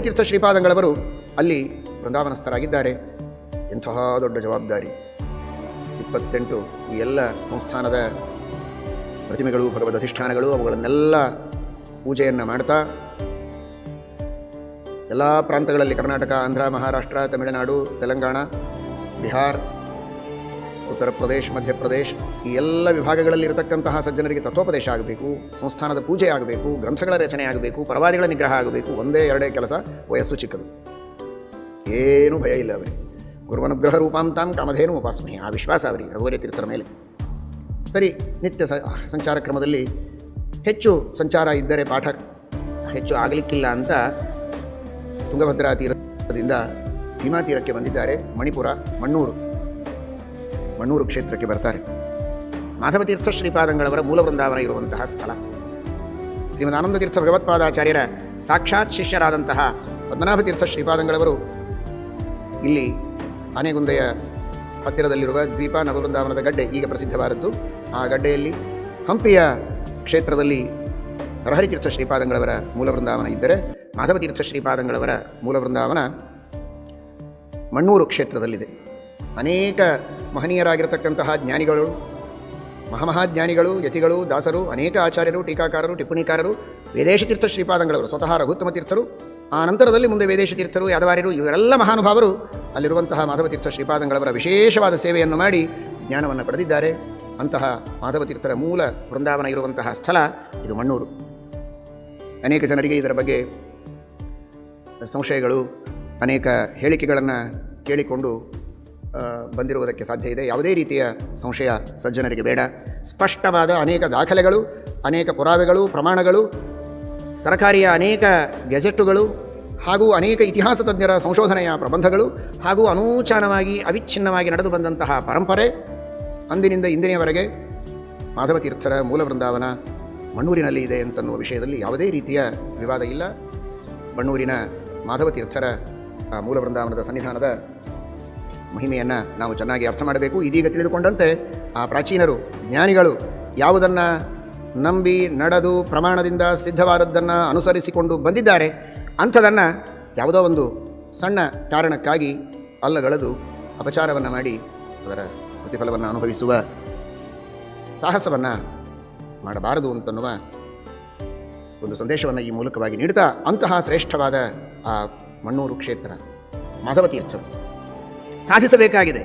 ತೀರ್ಥ ಶ್ರೀಪಾದಂಗಳವರು ಅಲ್ಲಿ ವೃಂದಾವನಸ್ಥರಾಗಿದ್ದಾರೆ. ಎಂತಹ ದೊಡ್ಡ ಜವಾಬ್ದಾರಿ. ಇಪ್ಪತ್ತೆಂಟು ಈ ಎಲ್ಲ ಸಂಸ್ಥಾನದ ಪ್ರತಿಮೆಗಳು, ಭಗವದ್ ಅಧಿಷ್ಠಾನಗಳು, ಅವುಗಳನ್ನೆಲ್ಲ ಪೂಜೆಯನ್ನು ಮಾಡ್ತಾ, ಎಲ್ಲ ಪ್ರಾಂತಗಳಲ್ಲಿ ಕರ್ನಾಟಕ, ಆಂಧ್ರ, ಮಹಾರಾಷ್ಟ್ರ, ತಮಿಳುನಾಡು, ತೆಲಂಗಾಣ, ಬಿಹಾರ್ ಉತ್ತರ ಪ್ರದೇಶ ಮಧ್ಯಪ್ರದೇಶ ಈ ಎಲ್ಲ ವಿಭಾಗಗಳಲ್ಲಿ ಇರತಕ್ಕಂತಹ ಸಜ್ಜನರಿಗೆ ತತ್ವೋಪದೇಶ ಆಗಬೇಕು, ಸಂಸ್ಥಾನದ ಪೂಜೆ ಆಗಬೇಕು, ಗ್ರಂಥಗಳ ರಚನೆ ಆಗಬೇಕು, ಪರವಾದಿಗಳ ನಿಗ್ರಹ ಆಗಬೇಕು, ಒಂದೇ ಎರಡೇ ಕೆಲಸ, ವಯಸ್ಸು ಚಿಕ್ಕದು. ಏನೂ ಭಯ ಇಲ್ಲ ಅವರಿಗೆ. ಗುರುವನುಗ್ರಹ ರೂಪಾಂತಾಂ ಕಾಮಧೇನು ಉಪಾಸನೆ. ಆ ವಿಶ್ವಾಸ ಅವರಿಗೆ ರಘುವರಿ ತೀರ್ಥರ ಮೇಲೆ. ಸರಿ, ನಿತ್ಯ ಸಂಚಾರ ಕ್ರಮದಲ್ಲಿ ಹೆಚ್ಚು ಸಂಚಾರ ಇದ್ದರೆ ಪಾಠ, ಹೆಚ್ಚು ಆಗಲಿಕ್ಕಿಲ್ಲ ಅಂತ ತುಂಗಭದ್ರಾ ತೀರದಿಂದ ಭೀಮಾ ತೀರಕ್ಕೆ ಬಂದಿದ್ದಾರೆ ಮಣಿಪುರ, ಮಣ್ಣೂರು. ಮಣ್ಣೂರು ಕ್ಷೇತ್ರಕ್ಕೆ ಬರ್ತಾರೆ. ಮಾಧವತೀರ್ಥ ಶ್ರೀಪಾದಂಗಳವರ ಮೂಲ ವೃಂದಾವನ ಇರುವಂತಹ ಸ್ಥಳ. ಶ್ರೀಮದ್ ಆನಂದತೀರ್ಥ ಭಗವತ್ಪಾದಾಚಾರ್ಯರ ಸಾಕ್ಷಾತ್ ಶಿಷ್ಯರಾದಂತಹ ಪದ್ಮನಾಭತೀರ್ಥ ಶ್ರೀಪಾದಂಗಳವರು ಇಲ್ಲಿ ಆನೆಗುಂದೆಯ ಹತ್ತಿರದಲ್ಲಿರುವ ದ್ವೀಪ ನವವೃಂದಾವನದ ಗಡ್ಡೆ ಈಗ ಪ್ರಸಿದ್ಧವಾದದ್ದು. ಆ ಗಡ್ಡೆಯಲ್ಲಿ ಹಂಪಿಯ ಕ್ಷೇತ್ರದಲ್ಲಿ ಹರಹರಿತೀರ್ಥ ಶ್ರೀಪಾದಂಗಳವರ ಮೂಲ ವೃಂದಾವನ ಇದ್ದರೆ ಮಾಧವತೀರ್ಥ ಶ್ರೀಪಾದಂಗಳವರ ಮೂಲ ವೃಂದಾವನ ಮಣ್ಣೂರು ಕ್ಷೇತ್ರದಲ್ಲಿದೆ. ಅನೇಕ ಮಹನೀಯರಾಗಿರತಕ್ಕಂತಹ ಜ್ಞಾನಿಗಳು, ಮಹಾಮಹಾಜ್ಞಾನಿಗಳು, ಯತಿಗಳು, ದಾಸರು, ಅನೇಕ ಆಚಾರ್ಯರು, ಟೀಕಾಕಾರರು, ಟಿಪ್ಪಣಿಕಾರರು ವೇದೇಶ ತೀರ್ಥ ಶ್ರೀಪಾದಂಗಳವರು, ಸ್ವತಃ ರಘುತ್ತಮ ತೀರ್ಥರು, ಆ ನಂತರದಲ್ಲಿ ಮುಂದೆ ವೇದೇಶ ತೀರ್ಥರು, ಯಾದವಾರ್ಯರು, ಇವರೆಲ್ಲ ಮಹಾನುಭಾವರು ಅಲ್ಲಿರುವಂತಹ ಮಾಧವತೀರ್ಥ ಶ್ರೀಪಾದಂಗಳವರ ವಿಶೇಷವಾದ ಸೇವೆಯನ್ನು ಮಾಡಿ ಜ್ಞಾನವನ್ನು ಪಡೆದಿದ್ದಾರೆ. ಅಂತಹ ಮಾಧವತೀರ್ಥರ ಮೂಲ ವೃಂದಾವನ ಇರುವಂತಹ ಸ್ಥಳ ಇದು ಮಣ್ಣೂರು. ಅನೇಕ ಜನರಿಗೆ ಇದರ ಬಗ್ಗೆ ಸಂಶಯಗಳು, ಅನೇಕ ಹೇಳಿಕೆಗಳನ್ನು ಕೇಳಿಕೊಂಡು ಬಂದಿರುವುದಕ್ಕೆ ಸಾಧ್ಯ ಇದೆ. ಯಾವುದೇ ರೀತಿಯ ಸಂಶಯ ಸಜ್ಜನರಿಗೆ ಬೇಡ. ಸ್ಪಷ್ಟವಾದ ಅನೇಕ ದಾಖಲೆಗಳು, ಅನೇಕ ಪುರಾವೆಗಳು, ಪ್ರಮಾಣಗಳು, ಸರಕಾರಿಯ ಅನೇಕ ಗೆಜೆಟ್ಟುಗಳು ಹಾಗೂ ಅನೇಕ ಇತಿಹಾಸ ತಜ್ಞರ ಸಂಶೋಧನೆಯ ಪ್ರಬಂಧಗಳು ಹಾಗೂ ಅನೂಚಾನವಾಗಿ ಅವಿಚ್ಛಿನ್ನವಾಗಿ ನಡೆದು ಬಂದಂತಹ ಪರಂಪರೆ ಅಂದಿನಿಂದ ಇಂದಿನವರೆಗೆ ಮಾಧವತೀರ್ಥರ ಮೂಲ ವೃಂದಾವನ ಮಣ್ಣೂರಿನಲ್ಲಿ ಇದೆ ಅಂತನ್ನುವ ವಿಷಯದಲ್ಲಿ ಯಾವುದೇ ರೀತಿಯ ವಿವಾದ ಇಲ್ಲ. ಮಣ್ಣೂರಿನ ಮಾಧವತೀರ್ಥರ ಮೂಲ ವೃಂದಾವನದ ಸನ್ನಿಧಾನದ ಮಹಿಮೆಯನ್ನು ನಾವು ಚೆನ್ನಾಗಿ ಅರ್ಥ ಮಾಡಬೇಕು. ಇದೀಗ ತಿಳಿದುಕೊಂಡಂತೆ ಆ ಪ್ರಾಚೀನರು, ಜ್ಞಾನಿಗಳು ಯಾವುದನ್ನು ನಂಬಿ ನಡೆದು ಪ್ರಮಾಣದಿಂದ ಸಿದ್ಧವಾದದ್ದನ್ನು ಅನುಸರಿಸಿಕೊಂಡು ಬಂದಿದ್ದಾರೆ, ಅಂಥದನ್ನು ಯಾವುದೋ ಒಂದು ಸಣ್ಣ ಕಾರಣಕ್ಕಾಗಿ ಅಲ್ಲಗಳದು ಅಪಚಾರವನ್ನು ಮಾಡಿ ಅದರ ಪ್ರತಿಫಲವನ್ನು ಅನುಭವಿಸುವ ಸಾಹಸವನ್ನು ಮಾಡಬಾರದು ಅಂತನ್ನುವ ಒಂದು ಸಂದೇಶವನ್ನು ಈ ಮೂಲಕವಾಗಿ ನೀಡುತ್ತಾ ಅಂತಹ ಶ್ರೇಷ್ಠವಾದ ಆ ಮಣ್ಣೂರು ಕ್ಷೇತ್ರ ಮಾಧವ ತೀರ್ಥರು ಸಾಧಿಸಬೇಕಾಗಿದೆ.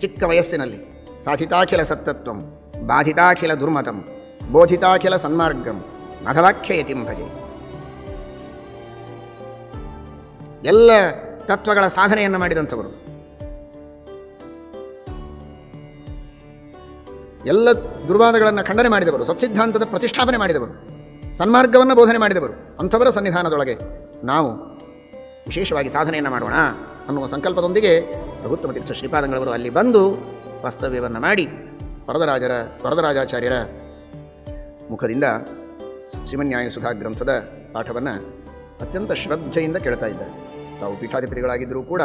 ಚಿಕ್ಕ ವಯಸ್ಸಿನಲ್ಲಿ. ಸಾಧಿತಾಖಿಲ ಸತ್ತತ್ವಂ ಬಾಧಿತಾಖಿಲ ದುರ್ಮತಂ ಬೋಧಿತಾಖಿಲ ಸನ್ಮಾರ್ಗಂ ಮಾಧವಾಖ್ಯಯತಿಂ ಭಜೆ. ಎಲ್ಲ ತತ್ವಗಳ ಸಾಧನೆಯನ್ನು ಮಾಡಿದಂಥವರು. ಎಲ್ಲ ದುರ್ವಾದಗಳನ್ನು ಖಂಡನೆ ಮಾಡಿದವರು, ಸತ್ಸಿದ್ಧಾಂತದ ಪ್ರತಿಷ್ಠಾಪನೆ ಮಾಡಿದವರು, ಸನ್ಮಾರ್ಗವನ್ನು ಬೋಧನೆ ಮಾಡಿದವರು, ಅಂಥವರ ಸನ್ನಿಧಾನದೊಳಗೆ ನಾವು ವಿಶೇಷವಾಗಿ ಸಾಧನೆಯನ್ನು ಮಾಡೋಣ ಅನ್ನುವ ಸಂಕಲ್ಪದೊಂದಿಗೆ ರಘುತ್ತಮ ತೀರ್ಥ ಶ್ರೀಪಾದಂಗಳವರು ಅಲ್ಲಿ ಬಂದು ವಾಸ್ತವ್ಯವನ್ನು ಮಾಡಿ ವರದರಾಜರ, ವರದರಾಜಾಚಾರ್ಯರ ಮುಖದಿಂದ ಶ್ರೀಮನ್ಯಾಯ ಸುಧಾ ಗ್ರಂಥದ ಪಾಠವನ್ನು ಅತ್ಯಂತ ಶ್ರದ್ಧೆಯಿಂದ ಕೇಳ್ತಾ ಇದ್ದಾರೆ. ತಾವು ಪೀಠಾಧಿಪತಿಗಳಾಗಿದ್ದರೂ ಕೂಡ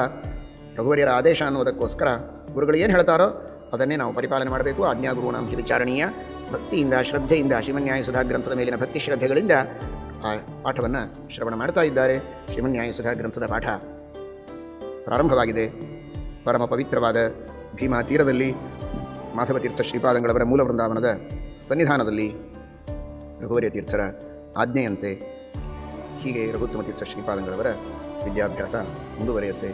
ರಘುವರಿಯರ ಆದೇಶ ಅನ್ನುವುದಕ್ಕೋಸ್ಕರ ಗುರುಗಳು ಏನು ಹೇಳ್ತಾರೋ ಅದನ್ನೇ ನಾವು ಪರಿಪಾಲನೆ ಮಾಡಬೇಕು. ಆಜ್ಞಾ ಗುರುಣಾಂ ಹಿ ವಿಚಾರಣೀಯ. ಭಕ್ತಿಯಿಂದ, ಶ್ರದ್ಧೆಯಿಂದ ಶ್ರೀಮನ್ಯಾಯ ಸುಧಾ ಗ್ರಂಥದ ಮೇಲಿನ ಭಕ್ತಿ ಶ್ರದ್ಧೆಗಳಿಂದ ಆ ಪಾಠವನ್ನು ಶ್ರವಣ ಮಾಡ್ತಾ ಇದ್ದಾರೆ. ಶ್ರೀಮನ್ಯಾಯ ಸುಧಾ ಗ್ರಂಥದ ಪಾಠ ಪ್ರಾರಂಭವಾಗಿದೆ. ಪರಮ ಪವಿತ್ರವಾದ ಭೀಮಾ ತೀರದಲ್ಲಿ ಮಾಧವತೀರ್ಥ ಶ್ರೀಪಾದಂಗಳವರ ಮೂಲ ವೃಂದಾವನದ ಸನ್ನಿಧಾನದಲ್ಲಿ ರಘುವರ್ಯ ತೀರ್ಥರ ಆಜ್ಞೆಯಂತೆ ಹೀಗೆ ರಘುತ್ತಮ ತೀರ್ಥ ಶ್ರೀಪಾದಂಗಳವರ ವಿದ್ಯಾಭ್ಯಾಸ ಮುಂದುವರಿಯುತ್ತೆ.